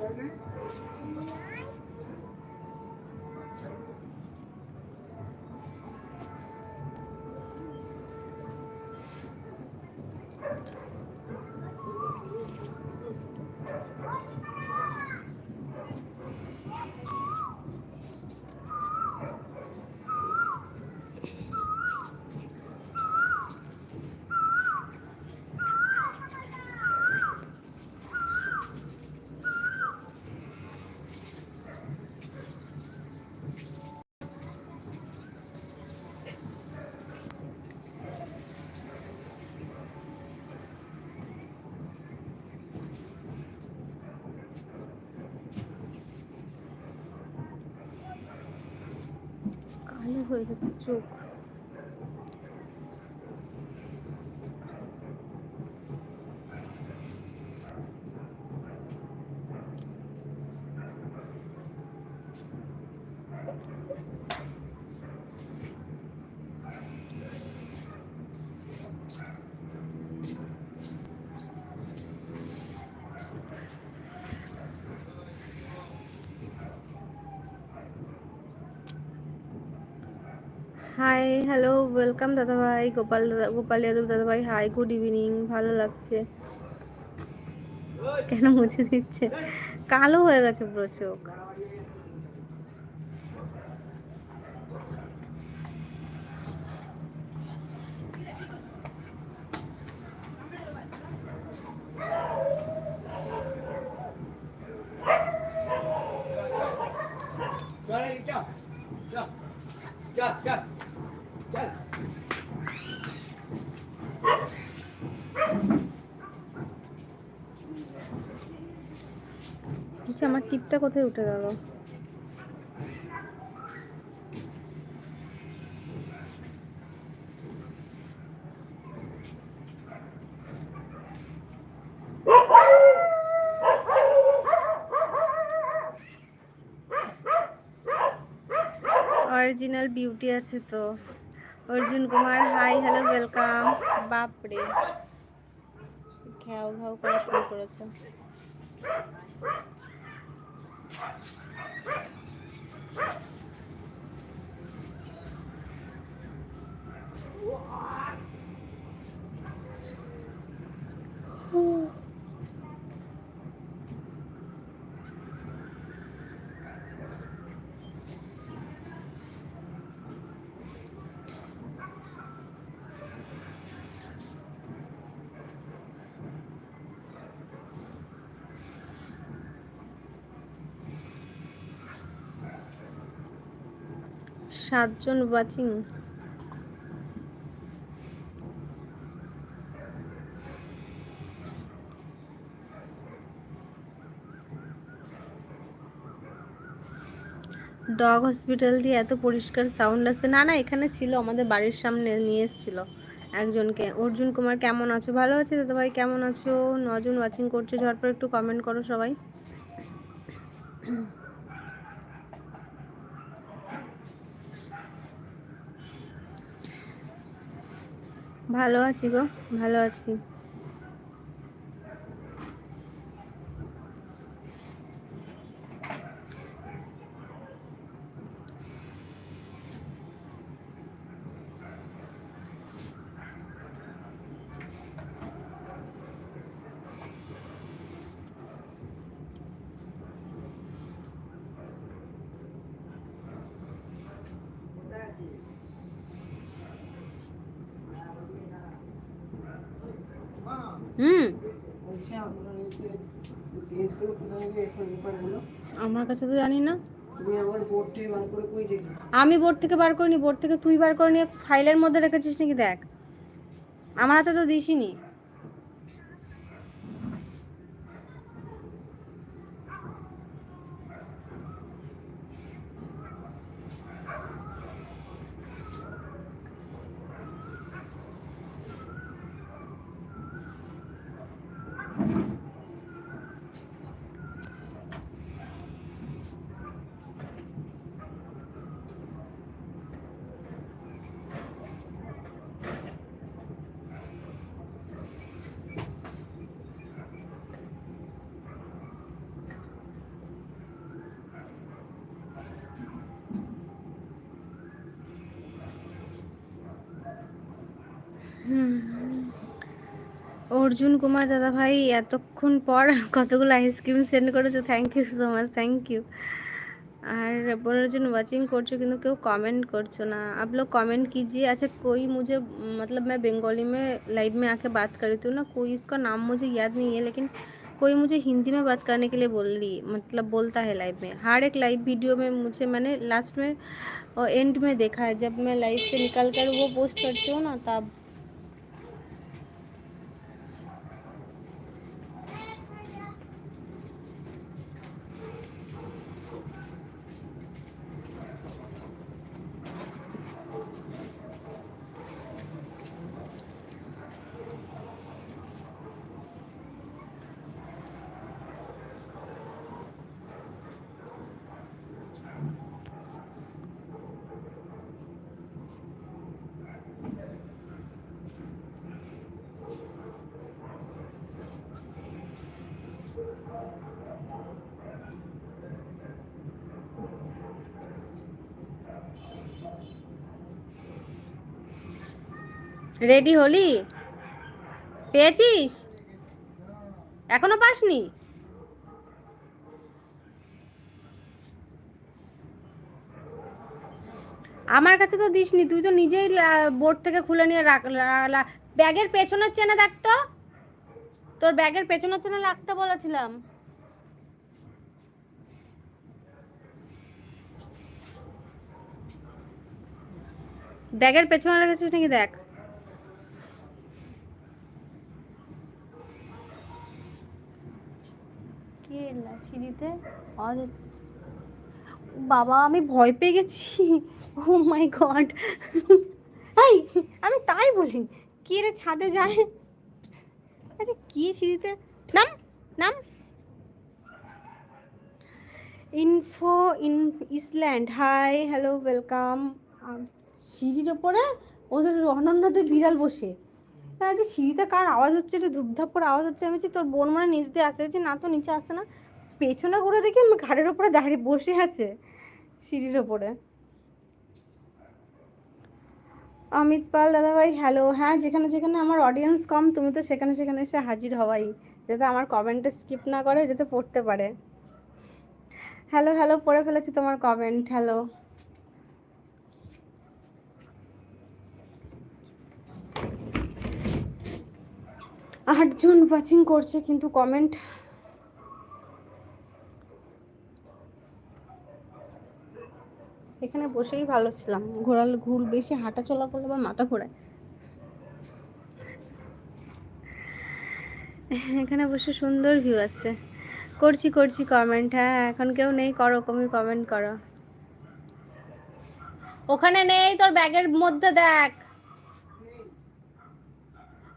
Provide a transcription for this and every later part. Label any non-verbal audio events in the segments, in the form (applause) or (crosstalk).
Mm-hmm. কালো হয়ে যাচ্ছে চোখ হাই হ্যালো ওয়েলকাম দাদাভাই গোপাল গোপাল যাদব দাদাভাই হাই গুড ইভিনিং ভালো লাগছে। কেন মুছে দিচ্ছে? কালো হয়ে গেছে প্রচুর Yeah, yeah. টিপটা কোথায় উঠে গেল? অরিজিনাল বিউটি আছে তো। Arjun Kumar hi hello welcome বাপরে। ঘ্যাও ঘ্যাও করা শুরু করেছে। সাতজন ওয়াচিং ডগ হসপিটাল দিয়ে এত পরিষ্কার সাউন্ড আছে না না, এখানে ছিল, আমাদের বাড়ির সামনে নিয়ে এসেছিল একজনকে। অর্জুন কুমার, কেমন আছো? ভালো আছে দাদা ভাই, কেমন আছো? নজন ওয়াচিং করছ, ঝটপট একটু কমেন্ট করো সবাই। ভালো আছি গো ভালো আছি। পেপারগুলো আমার কাছে তো জানি না। আমি বোর্ড থেকে বার করিনি বোর্ড থেকে তুই বার করে নিয়ে ফাইলের মধ্যে রেখেছিস নাকি দেখ? আমার হাতে তো দিসিনি। অর্জুন কুমার দাদা ভাই এতক্ষণ পর কতগুলো আইসক্রিম সেন্ড করেছো thank you so much thank you আর পনেরো জন वॉचिंग করছো কিন্তু কেউ कमेंट করছো না आप लोग कमेंट कीजिए अच्छा कोई मुझे मतलब मैं बंगाली में लाइव में आके बात कर रही थी ना कोई इसका नाम मुझे याद नहीं है लेकिन कोई मुझे हिंदी में बात करने के लिए बोल रही मतलब बोलता है लाइव में हर एक लाइव वीडियो में मुझे मैंने लास्ट में और एंड में देखा है जब मैं लाइव से निकल कर वो पोस्ट करती हूँ ना तब রেডি হলি? পেয়েছিস? এখনও পাসনি? আমার কাছে তো দিসনি, তুই তো নিজেই বোর্ড থেকে খুলে নিয়ে রাখ, লা- লা- ব্যাগের পেছনের চেনে দেখতো তোর ব্যাগের পেছনের চেনে রাখতে বলেছিলাম। ব্যাগের পেছনে রেখেছিস নাকি দেখ কে এলা সিঁড়িতে। বাবা, আমি ভয় পেয়ে গেছি। ও মাই গড এই, আমি তাই বলি। কে রে ছাদে যায়? আরে কি সিঁড়িতে নাম নাম। Info in island hi hello welcome সিঁড়ির ওপরে ওদের অনন্যদের বিড়াল বসে। যে সিঁড়িতে কার আওয়াজ হচ্ছে এটা ধূপধাপ করে আওয়াজ হচ্ছে, আমি তোর বোন মানে নিচ দিয়ে আসে না তো নিচে আসে না। পেছনে ঘুরে দেখি আমার ঘাড়ের ওপরে দাঁড়িয়ে বসে আছে সিঁড়ির ওপরে অমিত পাল, দাদাভাই হ্যালো হ্যাঁ যেখানে যেখানে আমার অডিয়েন্স কম, তুমি তো সেখানে সেখানে এসে হাজির হওয়াই। যাতে আমার কমেন্টে স্কিপ না করে, যাতে পড়তে পারে। হ্যালো হ্যালো পড়ে ফেলেছি তোমার কমেন্ট হ্যালো আটজন ওয়াচিং করছে, কিন্তু কমেন্ট এখানে বসেই ভালো ছিলাম। ঘোরাল ঘুর বেশি হাঁটা চলা করলে আবার মাথা ঘোরায়। এখানে বসে সুন্দর ভিউ আছে। করছি করছি কমেন্ট হ্যাঁ এখন কেউ নেই, করো, তুমি কমেন্ট করো। ওখানে নেই, তোর ব্যাগের মধ্যে দেখ।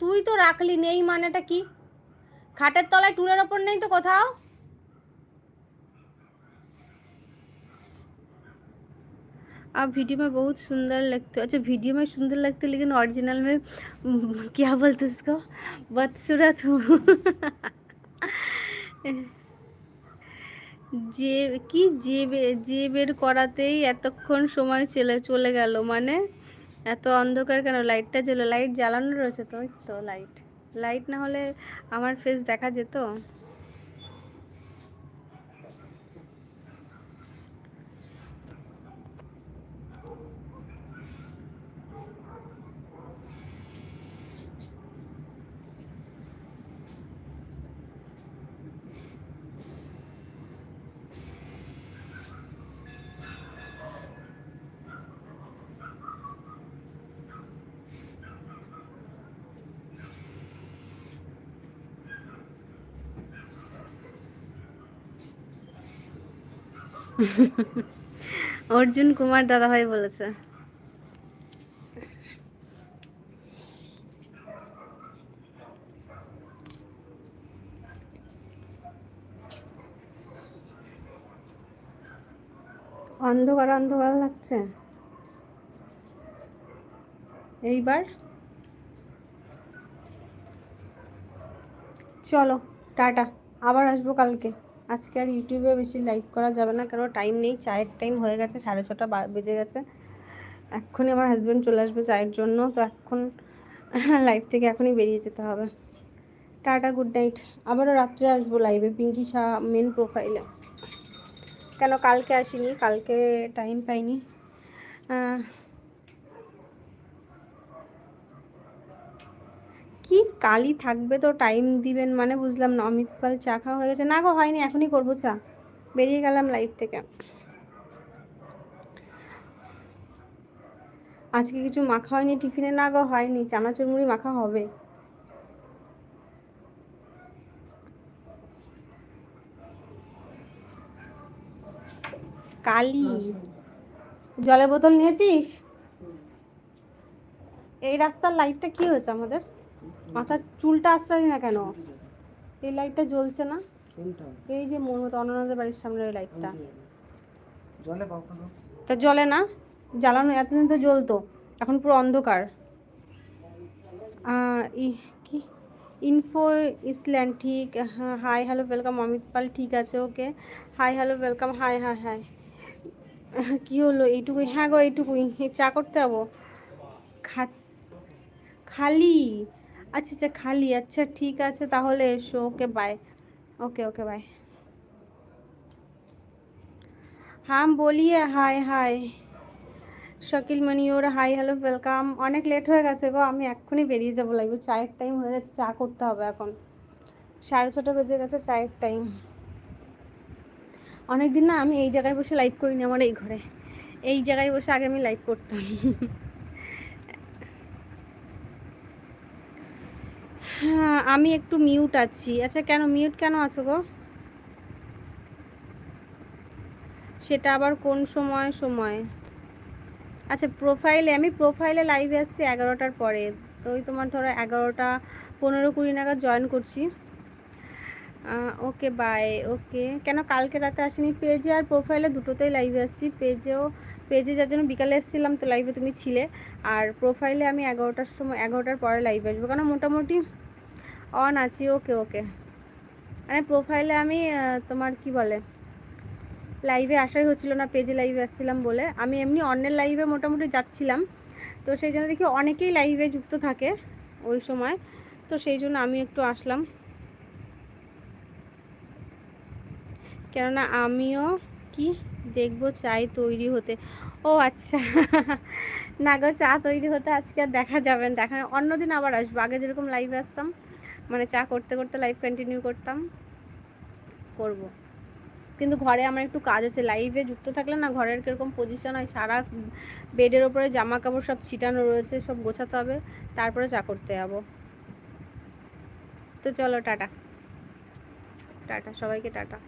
তুই তো রাখলি, নেই মানেটা কি? খাটের তলায় টুলের ওপর নেই তো কোথাও? आप वीडियो में बहुत सुंदर लगते हो अच्छा वीडियो में सुंदर लगते हो लेकिन ओरिजिनल में उम, क्या बोलते उसको बदसूरत हो যে কি যে বে- যে বের করাতেই এতক্ষণ সময় চলে চলে গেল মানে এত অন্ধকার কেন লাইটটা জ্বলো লাইট জ্বালানো রয়েছে তো ওই তো লাইট লাইট না হলে আমার ফেস দেখা যেত (laughs) অর্জুন কুমার দাদাভাই বলেছে। অন্ধকার অন্ধকার লাগছে। এইবার চলো টাটা আবার আসব কালকে। আজকে আর ইউটিউবে বেশি লাইভ করা যাবে না, কারণ টাইম নেই, চায়ের টাইম হয়ে গেছে, সাড়ে ছটা বেজে গেছে। এক্ষুনি আমার হাজব্যান্ড চলে আসবে চায়ের জন্য, তো এখন (laughs) লাইভ থেকে এখনই বেরিয়ে যেতে হবে। টাটা গুড নাইট আবারও রাত্রে আসব লাইভে পিঙ্কি শাহ মেন প্রোফাইলে কেন, কালকে আসিনি, কালকে টাইম পাইনি। কি? কালই থাকবে তো টাইম দিবেন মানে বুঝলাম না, অমিত পাল চা খাওয়া হয়ে গেছে। না গো, হয়নি, এখনই করব চা। বেরিয়ে গেলাম লাইভ থেকে। আজকে কিছু মাখা হয়নি টিফিনে? না গো, হয়নি। চানাচুর মুড়ি মাখা হবে। কালি। জলের বোতল নিয়েছিস? এই রাস্তার লাইটটা কি হয়েছে আমাদের? মাথার চুলটা আশ্রয় না কেন? এই লাইটটা জ্বলছে না? এই যে মোর মতো অননাদের বাড়ির সামনে ওই লাইটটা জলে কখনো তা জ্বলে না জ্বালানো এতদিন তো জ্বলতো এখন পুরো অন্ধকার। ই- কি? ইনফো ইসল্যান্ড ঠিক hi hello welcome Amit Pal ঠিক আছে okay hi hello welcome hi hi hi কি হলো এইটুকুই? হ্যাঁ গো এইটুকুই এই চা করতে যাব। খা খালি। আচ্ছা আচ্ছা খালি আচ্ছা ঠিক আছে, তাহলে এসো, ওকে বাই ওকে ওকে বাই হাম, বলিয়ে হাই হাই শকিল মনিওর হাই হ্যালো ওয়েলকাম অনেক লেট হয়ে গেছে গো, আমি এক্ষুনি বেরিয়ে যাব লাগবে চায়ের টাইম হয়ে গেছে, চা করতে হবে এখন। সাড়ে ছটা বেজে গেছে চায়ের টাইম অনেকদিন না আমি এই জায়গায় বসে লাইভ করিনি, আমার এই ঘরে। এই জায়গায় বসে আগে আমি লাইভ করতাম। আমি একটু মিউট আছি। আচ্ছা কেন মিউট কেন আছো গো? সেটা আবার কোন সময় সময়? আচ্ছা প্রোফাইলে আমি প্রোফাইলে লাইভে আসছি এগারোটার পরে। তো ওই তোমার ধরো এগারোটা পনেরো কুড়ি নাগাদ জয়েন করছি। ওকে বাই ওকে কেন, কালকে রাতে আসিনি? পেজে আর প্রোফাইলে দুটোতেই লাইভে আসছি। পেজেও পেজে যার জন্য বিকালে এসেছিলাম, তো লাইভে তুমি ছিলে। আর প্রোফাইলে আমি এগারোটার সময়, এগারোটার পরে লাইভে আসব। কেন, মোটামুটি অন আছি, ওকে ওকে। মানে প্রোফাইলে আমি তোমার কি বলে লাইভে আসাই হচ্ছিল না পেজে লাইভে আসছিলাম বলে। আমি এমনি অন্যের লাইভে মোটামুটি যাচ্ছিলাম। তো সেই জন্য দেখি অনেকেই লাইভে যুক্ত থাকে ওই সময়। তো সেই জন্য আমি একটু আসলাম। কেননা আমিও কি দেখব, চাই তৈরি হতে। ও আচ্ছা। না গো, চা তৈরি হতে আজকে আর দেখা যাবে না, দেখা অন্যদিন আবার আসব। আগে যেরকম লাইভে আসতাম মানে চা করতে করতে লাইভ কন্টিনিউ করতাম, করব। কিন্তু ঘরে আমার একটু কাজ আছে লাইভে যুক্ত থাকলে না ঘরের কীরকম পজিশন হয়, সারা বেডের ওপরে জামা কাপড় সব ছিটানো রয়েছে, সব গোছাতে হবে, তারপরে চা করতে যাব। তো চলো টাটা। টাটা, সবাইকে টাটা।